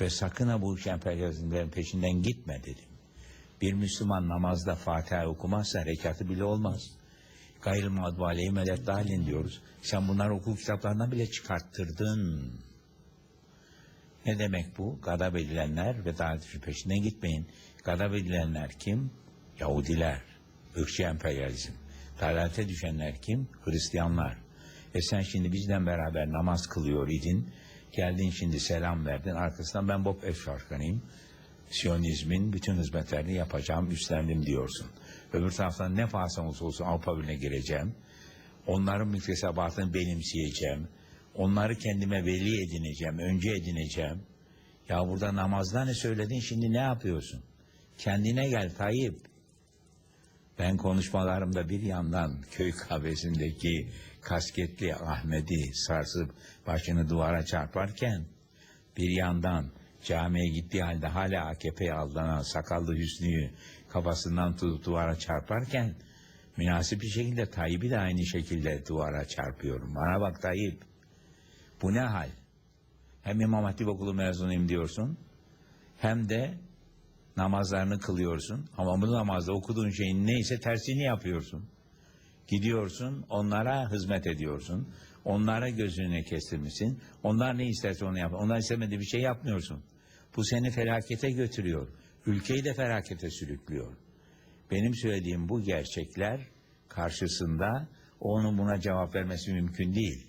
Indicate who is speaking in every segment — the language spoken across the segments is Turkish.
Speaker 1: Ve sakın ha bu emperyalizmlerin peşinden gitme dedim. Bir Müslüman namazda Fatiha okumazsa harekatı bile olmaz. Gayrı mağdubu aleyhim dalin diyoruz. Sen bunları okul kitaplarından bile çıkarttırdın. Ne demek bu? Gadab edilenler ve davet peşinden gitmeyin. Gadab edilenler kim? Yahudiler. Irkçı emperyalizm. Dalalete düşenler kim? Hristiyanlar. E sen şimdi bizden beraber namaz kılıyor idin. Geldin şimdi selam verdin. Arkasından ben Bob F. Şarkan'ıyım. Siyonizmin bütün hizmetlerini yapacağım, üstlendim diyorsun. Öbür taraftan ne pahasına olsa olsun Avrupa Birliği'ne gireceğim. Onların müktesebatını benimseyeceğim. Onları kendime veli edineceğim, önce edineceğim. Ya burada namazda ne söyledin, şimdi ne yapıyorsun? Kendine gel Tayyip. Ben konuşmalarımda bir yandan köy kahvesindeki kasketli Ahmet'i sarsıp başını duvara çarparken bir yandan camiye gittiği halde hala AKP'ye aldanan sakallı Hüsnü'yü kafasından tutup duvara çarparken münasip bir şekilde Tayyip'i de aynı şekilde duvara çarpıyorum. Bana bak Tayyip bu ne hal? Hem İmam Hatip Okulu mezunuyum diyorsun hem de namazlarını kılıyorsun ama bu namazda okuduğun şeyin neyse tersini yapıyorsun. Gidiyorsun onlara hizmet ediyorsun. Onlara gözünü kestirmişsin. Onlar ne isterse onu yap. Onlar istemediği bir şey yapmıyorsun. Bu seni felakete götürüyor. Ülkeyi de felakete sürüklüyor. Benim söylediğim bu gerçekler karşısında onun buna cevap vermesi mümkün değil.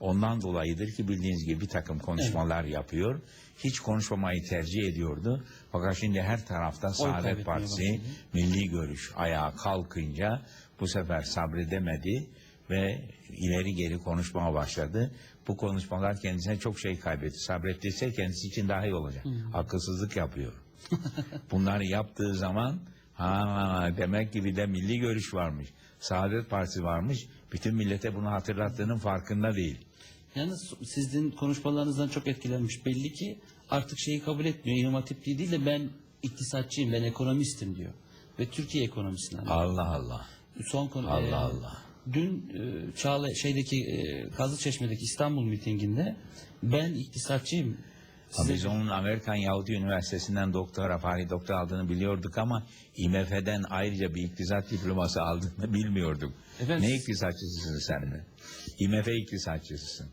Speaker 1: Ondan dolayıdır ki bildiğiniz gibi bir takım konuşmalar yapıyor. Hiç konuşmamayı tercih ediyordu. Fakat şimdi her tarafta Saadet Partisi. Milli Görüş ayağa kalkınca bu sefer sabredemedi ve ileri geri konuşmaya başladı. Bu konuşmalar kendisine çok şey kaybetti. Sabrettiyse kendisi için daha iyi olacak. Akılsızlık yapıyor. Bunları yaptığı zaman ha demek ki bir de milli görüş varmış. Saadet Partisi varmış. Bütün millete bunu hatırlattığının farkında değil.
Speaker 2: Yalnız sizin konuşmalarınızdan çok etkilenmiş. Belli ki artık şeyi kabul etmiyor. İmam değil de ben iktisatçıyım, ben ekonomistim diyor. Ve Türkiye ekonomisinden.
Speaker 1: Allah Allah.
Speaker 2: Son konu.
Speaker 1: Allah
Speaker 2: e,
Speaker 1: Allah.
Speaker 2: Dün e, Çağla şeydeki e, Kazlıçeşme'deki İstanbul mitinginde ben iktisatçıyım. Size-
Speaker 1: Biz onun Amerikan Yahudi Üniversitesi'nden doktora, fahri doktor aldığını biliyorduk ama IMF'den ayrıca bir iktisat diploması aldığını bilmiyorduk.
Speaker 2: Efendim?
Speaker 1: Ne iktisatçısısın sen mi? IMF iktisatçısısın.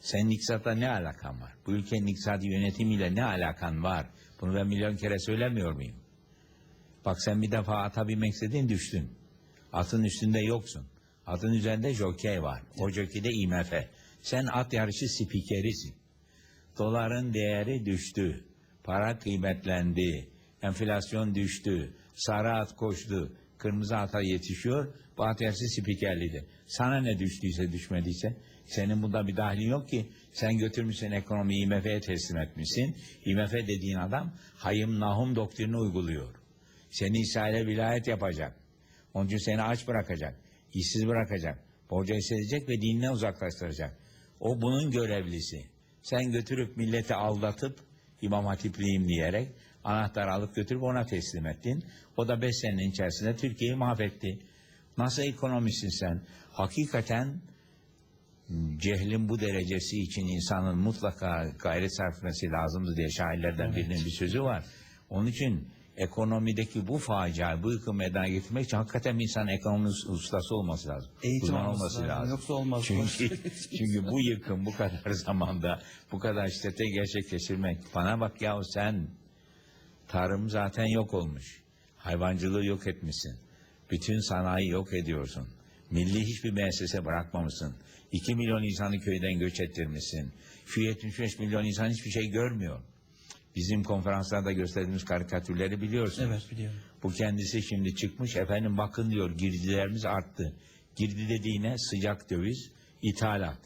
Speaker 1: Senin iktisatla ne alakan var? Bu ülkenin iktisadi yönetimiyle ne alakan var? Bunu ben milyon kere söylemiyor muyum? Bak sen bir defa ata binmek istedin düştün. Atın üstünde yoksun. Atın üzerinde jokey var. O jokey de IMF. Sen at yarışı spikerisin. Doların değeri düştü. Para kıymetlendi. Enflasyon düştü. Sarı at koştu. Kırmızı ata yetişiyor. Bu at yarışı spikerliydi. Sana ne düştüyse düşmediyse senin bunda bir dahlin yok ki. Sen götürmüşsün ekonomiyi IMF'ye teslim etmişsin. IMF dediğin adam hayım nahum doktrini uyguluyor. Seni İsrail'e vilayet yapacak. Onun için seni aç bırakacak. işsiz bırakacak. Borca hissedecek ve dinine uzaklaştıracak. O bunun görevlisi. Sen götürüp milleti aldatıp İmam Hatipliyim diyerek anahtar alıp götürüp ona teslim ettin. O da beş senenin içerisinde Türkiye'yi mahvetti. Nasıl ekonomisin sen? Hakikaten cehlin bu derecesi için insanın mutlaka gayret sarf etmesi lazımdı diye şairlerden birinin bir sözü var. Onun için ekonomideki bu facia, bu yıkımı meydana getirmek için hakikaten bir insan ekonomi ustası olması lazım.
Speaker 2: Eğitim
Speaker 1: Uzman olması
Speaker 2: lazım,
Speaker 1: lazım.
Speaker 2: yoksa olmaz.
Speaker 1: Çünkü, çünkü bu yıkım bu kadar zamanda bu kadar şiddete gerçekleştirmek. Bana bak yahu sen tarım zaten yok olmuş. Hayvancılığı yok etmişsin. Bütün sanayi yok ediyorsun. Milli hiçbir müessese bırakmamışsın. 2 milyon insanı köyden göç ettirmişsin. Şu 75 milyon insan hiçbir şey görmüyor. Bizim konferanslarda gösterdiğimiz karikatürleri biliyorsunuz.
Speaker 2: Evet biliyorum.
Speaker 1: Bu kendisi şimdi çıkmış efendim bakın diyor girdilerimiz arttı. Girdi dediğine sıcak döviz, ithalat.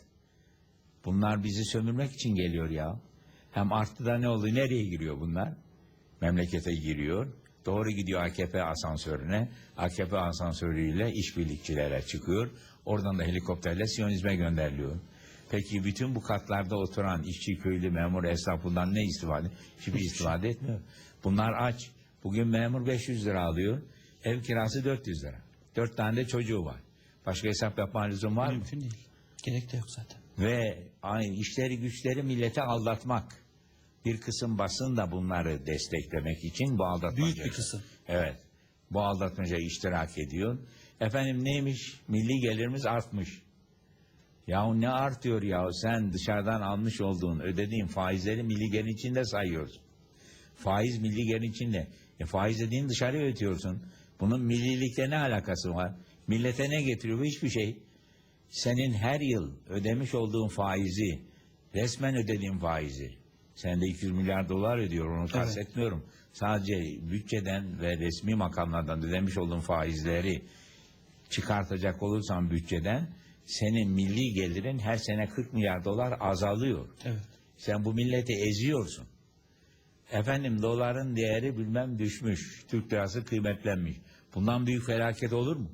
Speaker 1: Bunlar bizi sömürmek için geliyor ya. Hem arttı da ne oldu? Nereye giriyor bunlar? Memlekete giriyor. Doğru gidiyor AKP asansörüne. AKP asansörüyle işbirlikçilere çıkıyor. Oradan da helikopterle Siyonizme gönderiliyor. Peki bütün bu katlarda oturan işçi, köylü, memur, esnaf bundan ne istifade? Hiçbir istifade etmiyor. Bunlar aç. Bugün memur 500 lira alıyor. Ev kirası 400 lira. Dört tane de çocuğu var. Başka hesap yapma lüzum var mı?
Speaker 2: Mümkün değil. Gerek de yok zaten.
Speaker 1: Ve aynı işleri güçleri millete aldatmak. Bir kısım basın da bunları desteklemek için bu aldatmaca.
Speaker 2: Büyük bir kısım.
Speaker 1: Evet. Bu aldatmaca iştirak ediyor. Efendim neymiş? Milli gelirimiz artmış. Yahu ne artıyor yahu sen dışarıdan almış olduğun ödediğin faizleri milli gelin içinde sayıyorsun. Faiz milli gelin içinde. E faiz dediğin dışarıya ödüyorsun. Bunun millilikle ne alakası var? Millete ne getiriyor? Bu Hiçbir şey. Senin her yıl ödemiş olduğun faizi, resmen ödediğin faizi. Sen de 200 milyar dolar ödüyor onu kastetmiyorum. Sadece bütçeden ve resmi makamlardan ödemiş olduğun faizleri çıkartacak olursan bütçeden senin milli gelirin her sene 40 milyar dolar azalıyor.
Speaker 2: Evet.
Speaker 1: Sen bu milleti eziyorsun. Efendim doların değeri bilmem düşmüş. Türk lirası kıymetlenmiş. Bundan büyük felaket olur mu?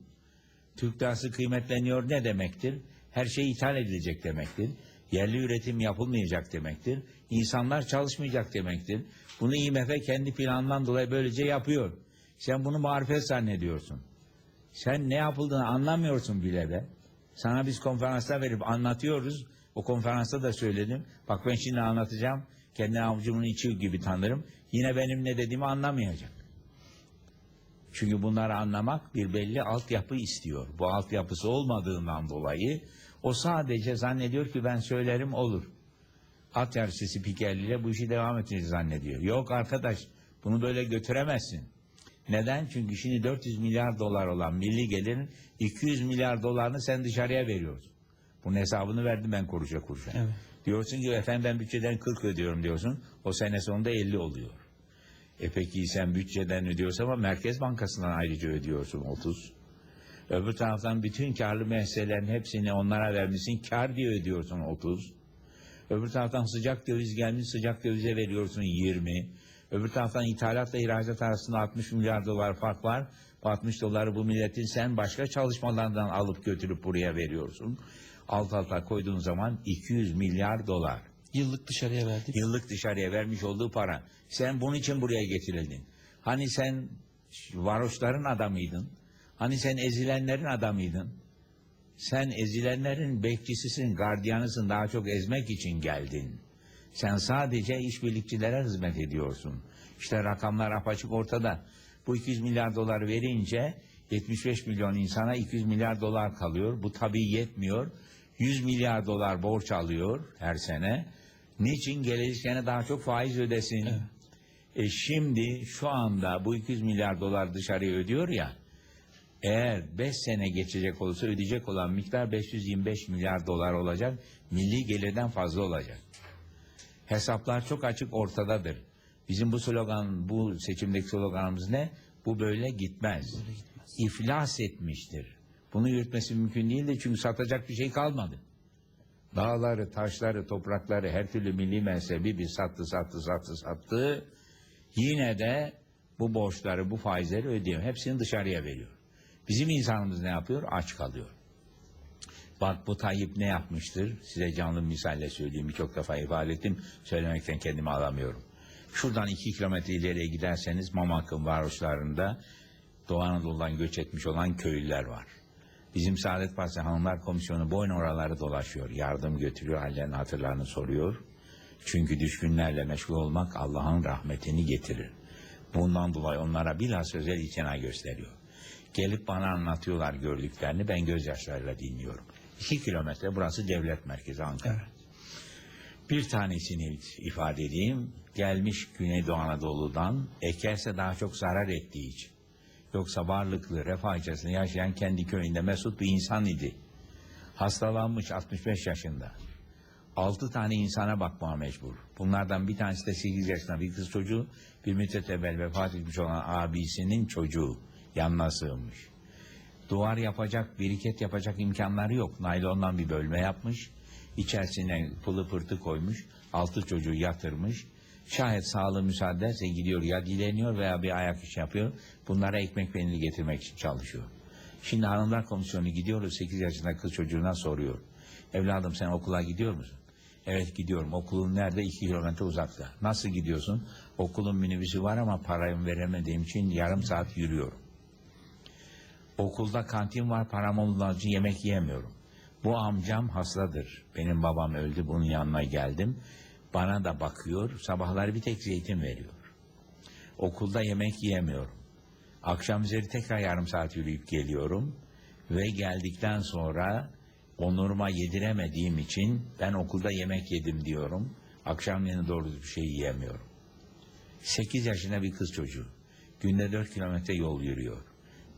Speaker 1: Türk lirası kıymetleniyor ne demektir? Her şey ithal edilecek demektir. Yerli üretim yapılmayacak demektir. İnsanlar çalışmayacak demektir. Bunu IMF kendi planından dolayı böylece yapıyor. Sen bunu marifet zannediyorsun. Sen ne yapıldığını anlamıyorsun bile be. Sana biz konferansta verip anlatıyoruz. O konferansta da söyledim. Bak ben şimdi anlatacağım. Kendi avucumun içi gibi tanırım. Yine benim ne dediğimi anlamayacak. Çünkü bunları anlamak bir belli altyapı istiyor. Bu altyapısı olmadığından dolayı o sadece zannediyor ki ben söylerim olur. At yarışı spikerliğiyle bu işi devam edeceğiz zannediyor. Yok arkadaş bunu böyle götüremezsin. Neden? Çünkü şimdi 400 milyar dolar olan milli gelirin 200 milyar dolarını sen dışarıya veriyorsun. Bunun hesabını verdim ben kuruşa kuruşa.
Speaker 2: Evet.
Speaker 1: Diyorsun ki efendim ben bütçeden 40 ödüyorum diyorsun. O sene sonunda 50 oluyor. E peki sen bütçeden ödüyorsun ama Merkez Bankası'ndan ayrıca ödüyorsun 30. Öbür taraftan bütün karlı müesseselerin hepsini onlara vermişsin. Kar diye ödüyorsun 30. Öbür taraftan sıcak döviz gelmiş sıcak dövize veriyorsun 20. Öbür taraftan ithalatla ihracat arasında 60 milyar dolar fark var. Bu 60 doları bu milletin sen başka çalışmalardan alıp götürüp buraya veriyorsun. Alt alta koyduğun zaman 200 milyar dolar.
Speaker 2: Yıllık dışarıya verdik.
Speaker 1: Yıllık dışarıya vermiş olduğu para. Sen bunun için buraya getirildin. Hani sen varoşların adamıydın. Hani sen ezilenlerin adamıydın. Sen ezilenlerin bekçisisin, gardiyanısın. Daha çok ezmek için geldin. Sen sadece işbirlikçilere hizmet ediyorsun. İşte rakamlar apaçık ortada. Bu 200 milyar dolar verince 75 milyon insana 200 milyar dolar kalıyor. Bu tabii yetmiyor. 100 milyar dolar borç alıyor her sene. Niçin? Gelecek sene daha çok faiz ödesin. E şimdi şu anda bu 200 milyar dolar dışarıya ödüyor ya. Eğer 5 sene geçecek olursa ödeyecek olan miktar 525 milyar dolar olacak. Milli gelirden fazla olacak. Hesaplar çok açık ortadadır. Bizim bu slogan, bu seçimdeki sloganımız ne? Bu böyle gitmez. İflas etmiştir. Bunu yürütmesi mümkün değildi çünkü satacak bir şey kalmadı. Dağları, taşları, toprakları, her türlü milli mezhebi bir sattı, sattı, sattı, sattı. Yine de bu borçları, bu faizleri ödüyor. Hepsini dışarıya veriyor. Bizim insanımız ne yapıyor? Aç kalıyor. Bak bu Tayyip ne yapmıştır? Size canlı misalle söyleyeyim. Birçok defa ifade ettim. Söylemekten kendimi alamıyorum. Şuradan iki kilometre ileriye giderseniz Mamak'ın varoşlarında Doğu Anadolu'dan göç etmiş olan köylüler var. Bizim Saadet Partisi Hanımlar Komisyonu boyun oraları dolaşıyor. Yardım götürüyor, hallerini hatırlarını soruyor. Çünkü düşkünlerle meşgul olmak Allah'ın rahmetini getirir. Bundan dolayı onlara bilhassa özel itina gösteriyor. Gelip bana anlatıyorlar gördüklerini ben gözyaşlarıyla dinliyorum. İki kilometre burası devlet merkezi Ankara. Bir tanesini ifade edeyim. Gelmiş Güneydoğu Anadolu'dan ekerse daha çok zarar ettiği için. Yoksa varlıklı, refah içerisinde yaşayan kendi köyünde mesut bir insan idi. Hastalanmış 65 yaşında. Altı tane insana bakmaya mecbur. Bunlardan bir tanesi de 8 yaşında bir kız çocuğu, bir müddet evvel vefat etmiş olan abisinin çocuğu yanına sığınmış. Duvar yapacak, biriket yapacak imkanları yok. Naylondan bir bölme yapmış. İçerisine pılı pırtı koymuş. Altı çocuğu yatırmış. Şayet sağlığı müsaade ederse gidiyor ya dileniyor veya bir ayak iş yapıyor. Bunlara ekmek peyniri getirmek için çalışıyor. Şimdi hanımlar komisyonu gidiyoruz 8 yaşında kız çocuğuna soruyor. Evladım sen okula gidiyor musun? Evet gidiyorum. Okulun nerede? 2 kilometre uzakta. Nasıl gidiyorsun? Okulun minibüsü var ama parayı veremediğim için yarım saat yürüyorum. Okulda kantin var param olmadığı için yemek yiyemiyorum. Bu amcam hastadır. Benim babam öldü bunun yanına geldim. Bana da bakıyor. Sabahları bir tek zeytin veriyor. Okulda yemek yiyemiyorum. Akşam üzeri tekrar yarım saat yürüyüp geliyorum. Ve geldikten sonra onuruma yediremediğim için ben okulda yemek yedim diyorum. Akşamleyin doğru bir şey yiyemiyorum. 8 yaşında bir kız çocuğu. Günde 4 kilometre yol yürüyor.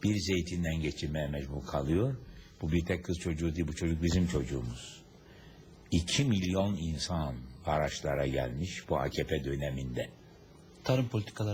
Speaker 1: Bir zeytinden geçirmeye mecbur kalıyor. Bu bir tek kız çocuğu değil, bu çocuk bizim çocuğumuz. 2 milyon insan araçlara gelmiş bu AKP döneminde.
Speaker 2: Tarım politikaları